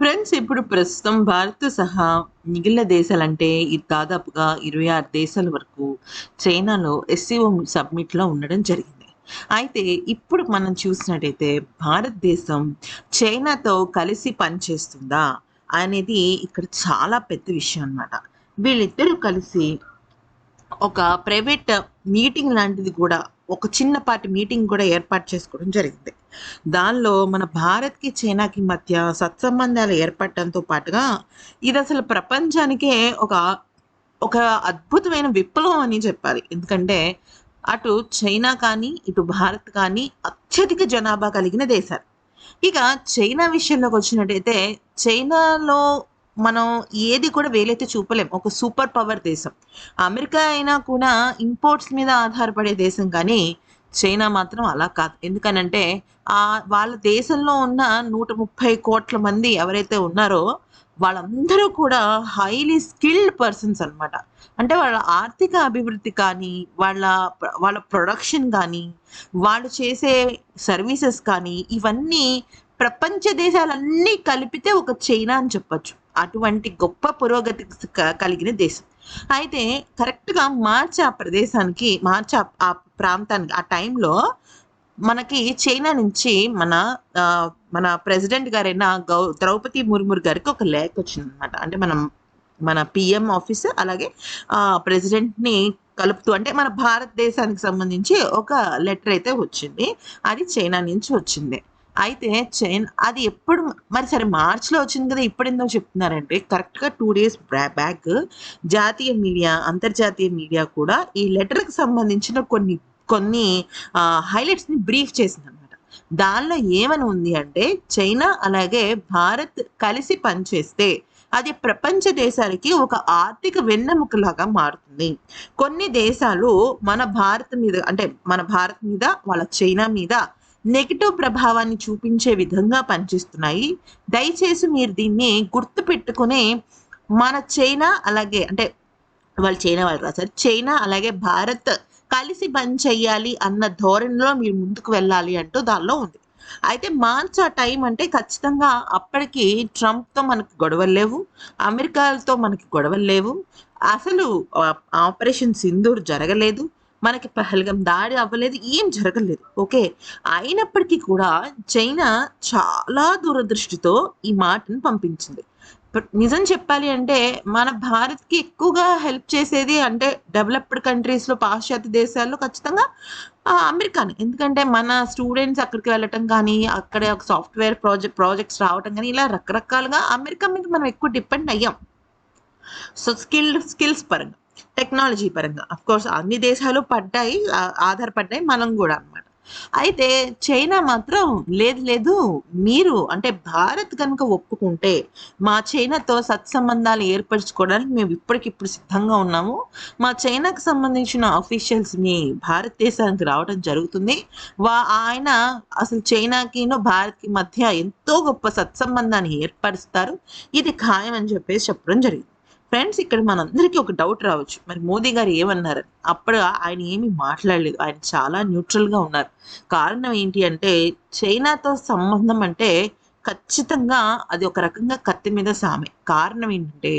Friends ఇప్పుడు ప్రస్తుతం భారత్ సహా మిగిలిన దేశాలంటే ఇది దాదాపుగా ఇరవై ఆరు దేశాల వరకు చైనాలో ఎస్సీఓ సబ్మిట్లో ఉండడం జరిగింది. అయితే ఇప్పుడు మనం చూసినట్టయితే భారతదేశం చైనాతో కలిసి పనిచేస్తుందా అనేది ఇక్కడ చాలా పెద్ద విషయం అన్నమాట. వీళ్ళిద్దరూ కలిసి ఒక ప్రైవేట్ మీటింగ్ లాంటిది కూడా ఒక చిన్నపాటి మీటింగ్ కూడా ఏర్పాటు చేసుకోవడం జరిగింది. దానిలో మన భారత్కి చైనాకి మధ్య సత్సంబంధాలు ఏర్పడటంతో పాటుగా ఇది అసలు ప్రపంచానికే ఒక ఒక అద్భుతమైన విప్లవం అని చెప్పాలి. ఎందుకంటే అటు చైనా కానీ ఇటు భారత్ కానీ అత్యధిక జనాభా కలిగిన దేశాలు. ఇక చైనా విషయంలోకి వచ్చినట్టయితే చైనాలో మనం ఏది కూడా వేలైతే చూపలేం. ఒక సూపర్ పవర్ దేశం. అమెరికా అయినా కూడా ఇంపోర్ట్స్ మీద ఆధారపడే దేశం కానీ చైనా మాత్రం అలా కాదు. ఎందుకనంటే ఆ వాళ్ళ దేశంలో ఉన్న నూట ముప్పై కోట్ల మంది ఎవరైతే ఉన్నారో వాళ్ళందరూ కూడా హైలీ స్కిల్డ్ పర్సన్స్ అన్నమాట. అంటే వాళ్ళ ఆర్థిక అభివృద్ధి కానీ వాళ్ళ వాళ్ళ ప్రొడక్షన్ కానీ వాళ్ళు చేసే సర్వీసెస్ కానీ ఇవన్నీ ప్రపంచ దేశాలన్నీ కలిపితే ఒక చైనా అని చెప్పొచ్చు. అటువంటి గొప్ప పురోగతి కలిగిన దేశం. అయితే కరెక్ట్గా మార్చి ఆ ప్రదేశానికి మార్చి ఆ- ప్రాంతానికి ఆ టైంలో మనకి చైనా నుంచి మన మన ప్రెసిడెంట్ గారైన గౌ ద్రౌపది ముర్ముర్ గారికి ఒక లేఖ వచ్చింది అనమాట అంటే మనం మన పిఎం ఆఫీస్ అలాగే ప్రెసిడెంట్ని కలుపుతూ అంటే మన భారతదేశానికి సంబంధించి ఒక లెటర్ అయితే వచ్చింది. అది చైనా నుంచి వచ్చింది. అయితే చైన్ అది ఎప్పుడు మరి సరే మార్చిలో వచ్చింది కదా ఇప్పుడు ఎందుకు చెప్తున్నారంటే కరెక్ట్గా టూ డేస్ బ్యాక్ జాతీయ మీడియా అంతర్జాతీయ మీడియా కూడా ఈ లెటర్కి సంబంధించిన కొన్ని కొన్ని హైలైట్స్ని బ్రీఫ్ చేసింది అనమాట దానిలో ఏమని ఉంది అంటే చైనా అలాగే భారత్ కలిసి పనిచేస్తే అది ప్రపంచ దేశాలకి ఒక ఆర్థిక వెన్నెముకలాగా మారుతుంది. కొన్ని దేశాలు మన భారత్ మీద అంటే మన భారత్ మీద వాళ్ళ చైనా మీద నెగిటివ్ ప్రభావాన్ని చూపించే విధంగా పనిచేస్తున్నాయి. దయచేసి మీరు దీన్ని గుర్తుపెట్టుకునే మన చైనా అలాగే అంటే వాళ్ళు చైనా వాళ్ళు రాశారు చైనా అలాగే భారత్ కలిసి పని చేయాలి అన్న ధోరణిలో మీరు ముందుకు వెళ్ళాలి అంటూ దానిలో ఉంది. అయితే మార్చ్ ఆ టైం అంటే ఖచ్చితంగా అప్పటికి ట్రంప్తో మనకు గొడవలు లేవు అమెరికాతో మనకి గొడవలు లేవు. అసలు ఆపరేషన్ సింధూర్ జరగలేదు. మనకి పహల్గం దాడి అవ్వలేదు ఏం జరగలేదు. ఓకే? అయినప్పటికీ కూడా చైనా చాలా దూరదృష్టితో ఈ మాటను పంపించింది. నిజం చెప్పాలి అంటే మన భారత్కి ఎక్కువగా హెల్ప్ చేసేది అంటే డెవలప్డ్ కంట్రీస్లో పాశ్చాత్య దేశాల్లో ఖచ్చితంగా అమెరికాని. ఎందుకంటే మన స్టూడెంట్స్ అక్కడికి వెళ్ళటం కానీ అక్కడ ఒక సాఫ్ట్వేర్ ప్రాజెక్ట్ ప్రాజెక్ట్స్ రావటం కానీ ఇలా రకరకాలుగా అమెరికా మీద మనం ఎక్కువ డిపెండ్ అయ్యాం. సో స్కిల్ స్కిల్స్ పరంగా. టెక్నాలజీ పరంగా. అఫ్ కోర్స్ అన్ని దేశాలు పడ్డాయి ఆధారపడ్డాయి మనం కూడా అన్నమాట. అయితే చైనా మాత్రం లేదు లేదు మీరు అంటే భారత్ కనుక ఒప్పుకుంటే మా చైనాతో సత్సంబంధాలు ఏర్పరచుకోవడానికి మేము ఇప్పటికిప్పుడు సిద్ధంగా ఉన్నాము. మా చైనాకు సంబంధించిన అఫీషియల్స్ మీ భారతదేశానికి రావడం జరుగుతుంది. వా ఆయన అసలు చైనాకిను భారత్కి మధ్య ఎంతో గొప్ప సత్సంబంధాన్ని ఏర్పరుస్తారు. ఇది ఖాయం అని చెప్పేసి చెప్పడం జరిగింది. ఫ్రెండ్స్ ఇక్కడ మనందరికీ ఒక డౌట్ రావచ్చు. మరి మోదీ గారు ఏమన్నారు? అప్పుడు ఆయన ఏమీ మాట్లాడలేదు. ఆయన చాలా న్యూట్రల్గా ఉన్నారు. కారణం ఏంటి అంటే చైనాతో సంబంధం అంటే ఖచ్చితంగా అది ఒక రకంగా కత్తి మీద సామె. కారణం ఏంటంటే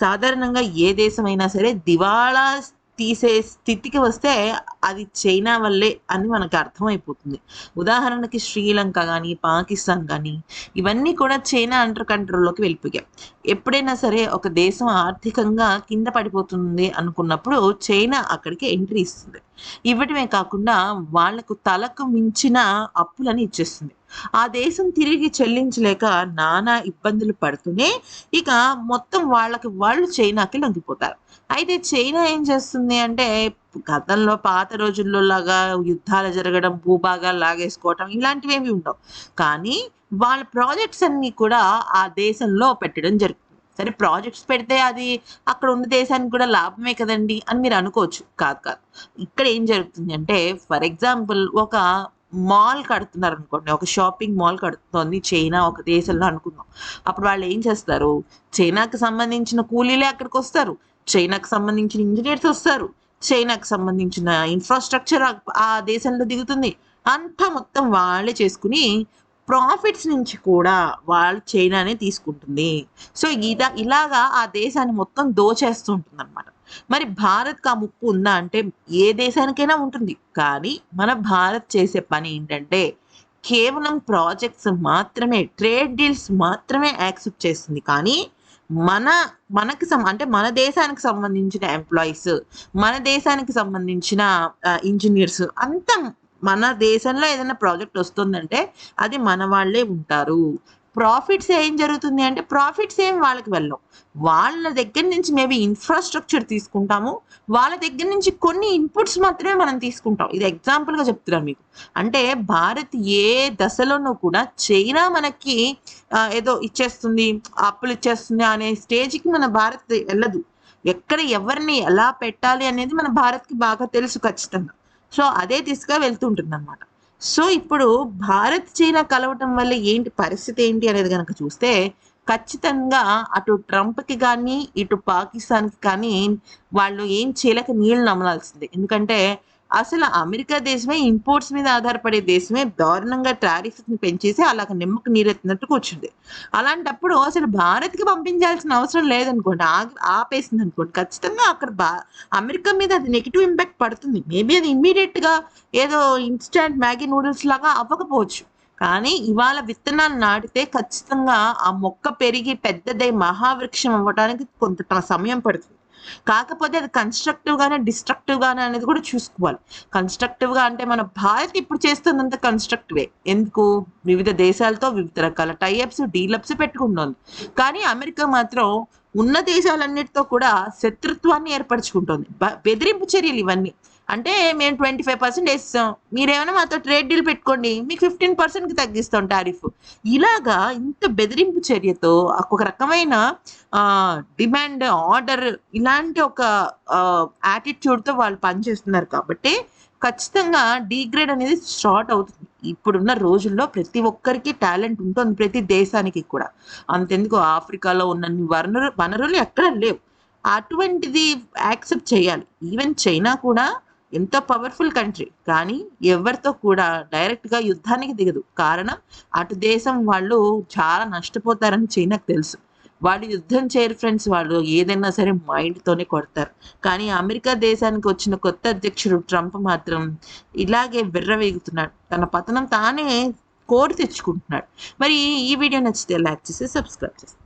సాధారణంగా ఏ దేశమైనా సరే దివాళా తీసే స్థితికి వస్తే అది చైనా వల్లే అని మనకు అర్థమైపోతుంది. ఉదాహరణకి శ్రీలంక కానీ పాకిస్తాన్ కానీ ఇవన్నీ కూడా చైనా అండర్ కంట్రోల్లోకి వెళ్ళిపోయాయి. ఎప్పుడైనా సరే ఒక దేశం ఆర్థికంగా కింద పడిపోతుంది అనుకున్నప్పుడు చైనా అక్కడికి ఎంట్రీ ఇస్తుంది. ఇవ్వటమే కాకుండా వాళ్ళకు తలకు మించిన అప్పులని ఇచ్చేస్తుంది. ఆ దేశం తిరిగి చెల్లించలేక నానా ఇబ్బందులు పడుతూనే ఇక మొత్తం వాళ్ళకి వాళ్ళు చైనాకి లొంగిపోతారు. అయితే చైనా ఏం చేస్తుంది అంటే గతంలో పాత రోజుల్లో లాగా యుద్ధాలు జరగడం భూభాగాలు లాగేసుకోవటం ఇలాంటివి ఏమి ఉండవు. కానీ వాళ్ళ ప్రాజెక్ట్స్ అన్ని కూడా ఆ దేశంలో పెట్టడం జరుగుతుంది. సరే ప్రాజెక్ట్స్ పెడితే అది అక్కడ ఉన్న దేశానికి కూడా లాభమే కదండి అని మీరు అనుకోవచ్చు. కాదు కాదు. ఇక్కడ ఏం జరుగుతుంది అంటే ఫర్ ఎగ్జాంపుల్ ఒక మాల్ కడుతున్నారు అనుకోండి ఒక షాపింగ్ మాల్ కడుతోంది చైనా ఒక దేశంలో అనుకుందాం. అప్పుడు వాళ్ళు ఏం చేస్తారు? చైనాకి సంబంధించిన కూలీలే అక్కడికి వస్తారు. చైనాకి సంబంధించిన ఇంజనీర్స్ వస్తారు. చైనాకి సంబంధించిన ఇన్ఫ్రాస్ట్రక్చర్ ఆ దేశంలో దిగుతుంది. అంతా మొత్తం వాళ్ళే చేసుకుని ప్రాఫిట్స్ నుంచి కూడా వాళ్ళు చైనానే తీసుకుంటుంది. సో ఇదా ఇలాగా ఆ దేశాన్ని మొత్తం దోచేస్తుంటుంది అనమాట మరి భారత్కి ఆ ముప్పు ఉందా అంటే ఏ దేశానికైనా ఉంటుంది. కానీ మన భారత్ చేసే పని ఏంటంటే కేవలం ప్రాజెక్ట్స్ మాత్రమే ట్రేడ్ డీల్స్ మాత్రమే యాక్సెప్ట్ చేస్తుంది. కానీ మన మనకి సం అంటే మన దేశానికి సంబంధించిన ఎంప్లాయీస్ మన దేశానికి సంబంధించిన ఇంజనీర్స్ అంతా మన దేశంలో ఏదైనా ప్రాజెక్ట్ వస్తుందంటే అది మన వాళ్ళే ఉంటారు. ప్రాఫిట్స్ ఏం జరుగుతుంది అంటే ప్రాఫిట్స్ ఏం వాళ్ళకి వెళ్ళవు. వాళ్ళ దగ్గర నుంచి మేబీ ఇన్ఫ్రాస్ట్రక్చర్ తీసుకుంటాము. వాళ్ళ దగ్గర నుంచి కొన్ని ఇన్పుట్స్ మాత్రమే మనం తీసుకుంటాం. ఇది ఎగ్జాంపుల్గా చెప్తున్నాను మీకు. అంటే భారత్ ఏ దశలోనూ కూడా చైనా మనకి ఏదో ఇచ్చేస్తుంది అప్పులు ఇచ్చేస్తుంది అనే స్టేజ్కి మన భారత్ వెళ్ళదు. ఎక్కడ ఎవరిని ఎలా పెట్టాలి అనేది మన భారత్కి బాగా తెలుసు ఖచ్చితంగా. సో అదే దిశగా వెళ్తుంటుంది అనమాట సో ఇప్పుడు భారత్ చైనా కలవటం వల్ల ఏంటి పరిస్థితి ఏంటి అనేది కనుక చూస్తే ఖచ్చితంగా అటు ట్రంప్కి కానీ ఇటు పాకిస్తాన్కి కానీ వాళ్ళు ఏం చేయలేక నీళ్ళు నమ్మలాల్సిందే ఎందుకంటే అసలు అమెరికా దేశమే ఇంపోర్ట్స్ మీద ఆధారపడే దేశమే దారుణంగా టారిఫ్స్ని పెంచేసి అలాగ నిమ్మకు నీరెత్తినట్టు కూర్చుంది అలాంటప్పుడు అసలు భారత్కి పంపించాల్సిన అవసరం లేదనుకోండి ఆగి ఆపేసింది అనుకోండి ఖచ్చితంగా అక్కడ బా అమెరికా మీద అది నెగిటివ్ ఇంపాక్ట్ పడుతుంది. మేబీ అది ఇమ్మీడియట్గా గా ఏదో ఇన్స్టాంట్ మ్యాగీ నూడిల్స్ లాగా అవ్వకపోవచ్చు. కానీ ఇవాళ విత్తనాలు నాటితే ఖచ్చితంగా ఆ మొక్క పెరిగి పెద్దదై మహావృక్షం అవ్వడానికి కొంత సమయం పడుతుంది. కాకపోతే అది కన్స్ట్రక్టివ్ గానే డిస్ట్రక్టివ్ గానే అనేది కూడా చూసుకోవాలి. కన్స్ట్రక్టివ్గా అంటే మన భారత్ ఇప్పుడు చేస్తున్నంత కన్స్ట్రక్టివే ఎందుకు? వివిధ దేశాలతో వివిధ రకాల టైఅప్స్ డీలప్స్ పెట్టుకుంటుంది. కానీ అమెరికా మాత్రం ఉన్న దేశాలన్నిటితో కూడా శత్రుత్వాన్ని ఏర్పరచుకుంటుంది. బెదిరింపు చర్యలు ఇవన్నీ. అంటే మేము ట్వంటీ ఫైవ్ పర్సెంట్ వేస్తాం. మీరేమైనా మాతో ట్రేడ్ డీల్ పెట్టుకోండి. మీకు ఫిఫ్టీన్ పర్సెంట్కి తగ్గిస్తాం టారిఫ్ ఇలాగా ఇంత బెదిరింపు చర్యతో ఒక రకమైన డిమాండ్ ఆర్డర్ ఇలాంటి ఒక యాటిట్యూడ్తో వాళ్ళు పనిచేస్తున్నారు కాబట్టి ఖచ్చితంగా డీగ్రేడ్ అనేది స్టార్ట్ అవుతుంది. ఇప్పుడున్న రోజుల్లో ప్రతి ఒక్కరికి టాలెంట్ ఉంటుంది ప్రతి దేశానికి కూడా. అంతెందుకు ఆఫ్రికాలో ఉన్న వనరు వనరులు ఎక్కడ లేవు. అటువంటిది యాక్సెప్ట్ చేయాలి. ఈవెన్ చైనా కూడా ఎంతో పవర్ఫుల్ కంట్రీ కానీ ఎవరితో కూడా డైరెక్ట్గా యుద్ధానికి దిగదు. కారణం అటు దేశం వాళ్ళు చాలా నష్టపోతారని చైనాకు తెలుసు. వాళ్ళు యుద్ధం చేయరు ఫ్రెండ్స్ వాళ్ళు. ఏదైనా సరే మైండ్ తోనే కొడతారు. కానీ అమెరికా దేశానికి వచ్చిన కొత్త అధ్యక్షుడు ట్రంప్ మాత్రం ఇలాగే విర్రవేగుతున్నాడు. తన పతనం తానే కోరి తెచ్చుకుంటున్నాడు. మరి ఈ వీడియో నచ్చితే లైక్ చేసి సబ్స్క్రైబ్ చేస్తాను